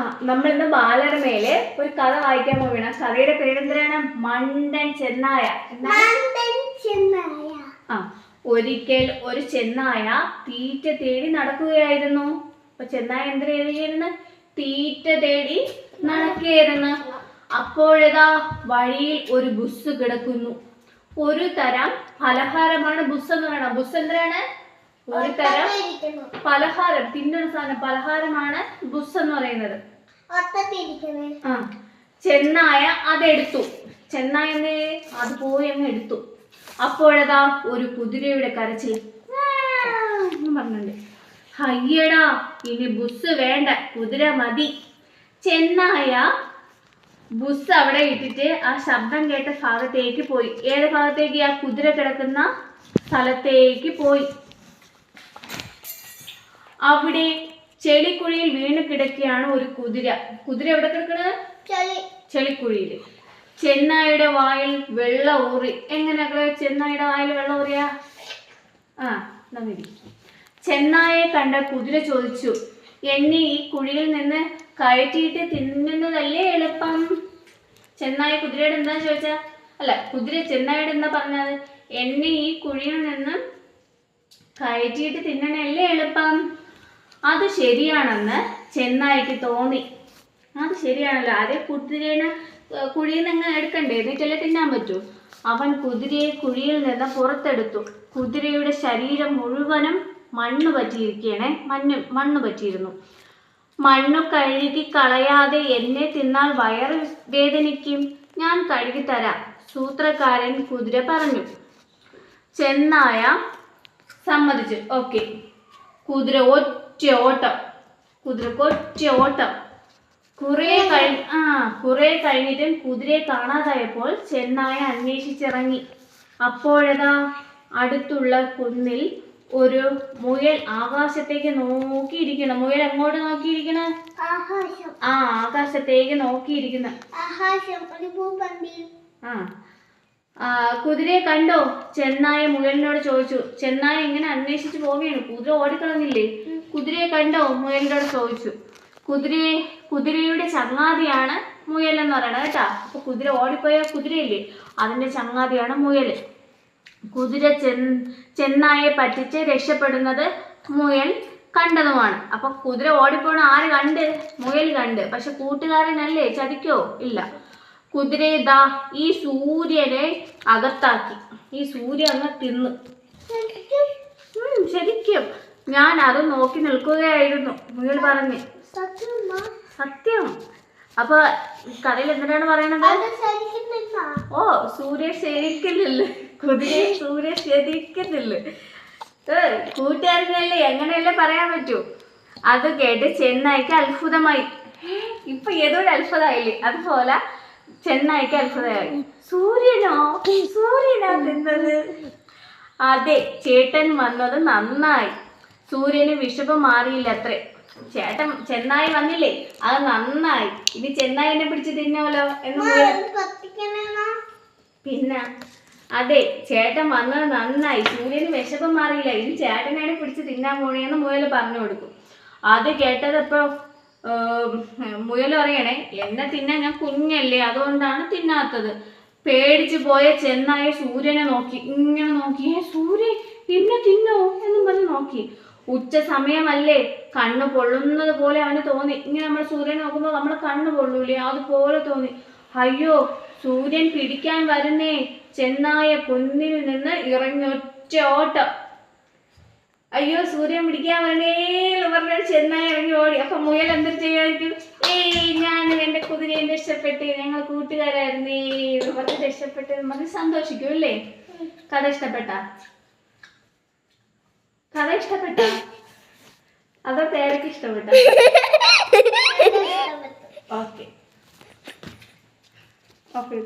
ആ നമ്മളിന്ന് ബാലരമയിൽ ഒരു കഥ വായിക്കാൻ പോവുകയാണ്. ആ കഥയുടെ പേരെന്തരാണ് മണ്ടൻ ചെന്നായ. ചെന്നായ. ആ ഒരിക്കൽ ഒരു ചെന്നായ തീറ്റ തേടി നടക്കുകയായിരുന്നു. അപ്പൊ ചെന്നായ എഴുതിയിരുന്നു തീറ്റ തേടി നടക്കുകയായിരുന്നു. അപ്പോഴതാ വഴിയിൽ ഒരു ബുസ് കിടക്കുന്നു. ഒരു തരം പലഹാരമാണ് ബുസ് എന്ന് പറയുന്നത്. ബുസ് എന്തിനാണ്? ഒരു തരം പലഹാരം തിന്നുന്ന സാധനം പലഹാരമാണ് ബുസ് എന്ന് പറയുന്നത്. ആ ചെന്നായ അതെടുത്തു. ചെന്നായ എന്ത് അത് പോയി അങ്ങ് എടുത്തു. അപ്പോഴതാ ഒരു കുതിരയുടെ കരച്ചിൽ. പറഞ്ഞുണ്ട് അയ്യടാ ഇനി ബുസ് വേണ്ട. കുതിര മതി. ചെന്നായ ബുസ് അവിടെ ഇട്ടിട്ട് ആ ശബ്ദം കേട്ട ഭാഗത്തേക്ക് പോയി. ഏത് ഭാഗത്തേക്ക്? ആ കുതിര കിടക്കുന്ന സ്ഥലത്തേക്ക് പോയി. അവിടെ ചെളിക്കുഴിയിൽ വീണ് കിടക്കുകയാണ് ഒരു കുതിര. കുതിര എവിടെ കിടക്കണത് ചളി. ചെളിക്കുഴിയിൽ. ചെന്നായുടെ വായിൽ വെള്ള ഊറി. എങ്ങനെയൊക്കെ ചെന്നായുടെ വായിൽ വെള്ള ഊറിയാ? ആ നന്ദി ചെന്നായെ കണ്ട കുതിര ചോദിച്ചു എന്നെ ഈ കുഴിയിൽ നിന്ന് കയറ്റിയിട്ട് തിന്നുന്നതല്ലേ എളുപ്പം? ചെന്നായ കുതിരയോട് എന്താ ചോദിച്ചാ? അല്ല കുതിര ചെന്നായോട് എന്താ പറഞ്ഞത്? എന്നെ ഈ കുഴിയിൽ നിന്ന് കയറ്റിയിട്ട് തിന്നണല്ലേ എളുപ്പം? അത് ശരിയാണെന്ന് ചെന്നായിക്ക് തോന്നി. അത് ശരിയാണല്ലോ. ആദ്യം കുതിരേനെ കുഴിയിൽ നിന്ന് എടുക്കണ്ടേ? എന്നിട്ടല്ലേ തിന്നാൻ പറ്റൂ? അവൻ കുതിരയെ കുഴിയിൽ നിന്ന് പുറത്തെടുത്തു. കുതിരയുടെ ശരീരം മുഴുവനും മണ്ണ് പറ്റിയിരിക്കുകയാണ് മണ്ണ് മണ്ണ് പറ്റിയിരുന്നു മണ്ണ് കഴുകി കളയാതെ എന്നെ തിന്നാൽ വയറ് വേദനിക്കും. ഞാൻ കഴുകി തരാം സൂത്രക്കാരൻ കുതിര പറഞ്ഞു. ചെന്നായ സമ്മതിച്ചു. ഓക്കെ. കുതിര ഒറ്റ ഓട്ടം. കുതിരക്ക് ഒറ്റ ഓട്ടം. കുറെ കഴി ആ കുറെ കഴിഞ്ഞിട്ടും കുതിരയെ കാണാതായപ്പോൾ ചെന്നായ അന്വേഷിച്ചിറങ്ങി. അപ്പോഴതാ അടുത്തുള്ള കുന്നിൽ ഒരു മുയൽ ആകാശത്തേക്ക് നോക്കിയിരിക്കണം. മുയൽ എങ്ങോട്ട് നോക്കിയിരിക്കണ? ആ ആകാശത്തേക്ക് നോക്കിയിരിക്കുന്ന. ആ കുതിരയെ കണ്ടോ? ചെന്നായ മുയലിനോട് ചോദിച്ചു. ചെന്നായ ഇങ്ങനെ അന്വേഷിച്ചു പോവുകയാണ്. കുതിര ഓടിക്കളഞ്ഞില്ലേ? കുതിരയെ കണ്ടോ? മുയലിനോട് ചോദിച്ചു. കുതിരയെ കുതിരയുടെ ചങ്ങാതിയാണ് മുയൽ എന്ന് പറയണത് കേട്ടാ. അപ്പൊ കുതിര ഓടിപ്പോയ കുതിരയില്ലേ? അതിന്റെ ചങ്ങാതിയാണ് മുയൽ. കുതിര ചെന്ന് ചെന്നായെ പറ്റിച്ച് രക്ഷപ്പെടുന്നത് മുയൽ കണ്ടതുമാണ്. അപ്പൊ കുതിര ഓടിപ്പോണ ആര് കണ്ട്? മുയൽ കണ്ട്. പക്ഷെ കൂട്ടുകാരനല്ലേ? ചതിക്കോ? ഇല്ല. കുതിര ഇതാ ഈ സൂര്യനെ അകത്താക്കി. ഈ സൂര്യ അങ്ങ് തിന്ന്. ശരിക്കും. ഞാൻ അത് നോക്കി നിൽക്കുകയായിരുന്നു. മുയൽ പറഞ്ഞു. സത്യം. അപ്പൊ കഥയിൽ എന്തിനാണ് പറയണത്? ഓ സൂര്യ ശരിക്കുന്നില്ല. കുതിരയെ സൂര്യ ശരിക്കുന്നില്ല. കൂട്ടുകാരനല്ലേ എങ്ങനെയല്ലേ പറയാൻ പറ്റൂ? അത് കേട്ട് ചെന്നായിക്ക് അത്ഭുതമായി. ഇപ്പൊ ഏതോ ഒരു അത്ഭുതമായില്ലേ? അതുപോലെ ചെന്നായിക്ക് അത്ഭുതമായി. സൂര്യനോ? സൂര്യനാ തിന്നത് അതെ ചേട്ടൻ വന്നത് നന്നായി. സൂര്യന് വിഷപ്പ് മാറിയില്ല അത്രേ ചേട്ടൻ ചെന്നായി വന്നില്ലേ? അത് നന്നായി. ഇനി ചെന്നായിനെ പിടിച്ച് തിന്നോലോ? എന്ന് പിന്നെ അതെ ചേട്ടൻ വന്നത് നന്നായി. സൂര്യന് വിശപ്പ് മാറിയില്ല. ഇനി ചേട്ടനാണ് പിടിച്ച് തിന്നാൻ പോണേന്ന് മുയൽ പറഞ്ഞു കൊടുക്കും. അത് കേട്ടതപ്പോ മുയൽ പറയണേ എന്നെ തിന്നാൻ ഞാൻ കുഞ്ഞല്ലേ? അതുകൊണ്ടാണ് തിന്നാത്തത്. പേടിച്ചു പോയ ചെന്നായ സൂര്യനെ നോക്കി. ഇങ്ങനെ നോക്കി. "ഏ, സൂര്യൻ എന്നെ തിന്നോ? എന്നും പറഞ്ഞ് നോക്കി. ഉച്ച സമയമല്ലേ കണ്ണ് പൊള്ളുന്നത് പോലെ അവന് തോന്നി. ഇങ്ങനെ നമ്മൾ സൂര്യൻ നോക്കുമ്പോൾ നമ്മൾ കണ്ണ് പൊള്ളൂലേ? അതുപോലെ തോന്നി. അയ്യോ സൂര്യൻ പിടിക്കാൻ വരുന്നേ. ചെന്നായ കുന്നിൽ നിന്ന് ഇറങ്ങൊറ്റ ഓട്ടം. അയ്യോ സൂര്യൻ പിടിക്കാൻ വരണേന്ന് പറഞ്ഞ ചെന്നായ ഇറങ്ങി ഓടി. അപ്പൊ മുയൽ എന്തൊരു ചെയ്യായിരിക്കും ഏയ് ഞാൻ എന്റെ കുതിരയെ രക്ഷപ്പെട്ട്. ഞങ്ങൾ കൂട്ടുകാരായിരുന്നേ പറഞ്ഞ് രക്ഷപ്പെട്ട് പറഞ്ഞ് സന്തോഷിക്കും അല്ലേ? കഥ ഇഷ്ടപ്പെട്ട? കഥ ഇഷ്ടപ്പെട്ട? അതോ പേരൊക്കെ ഇഷ്ടപ്പെട്ട? Okay okay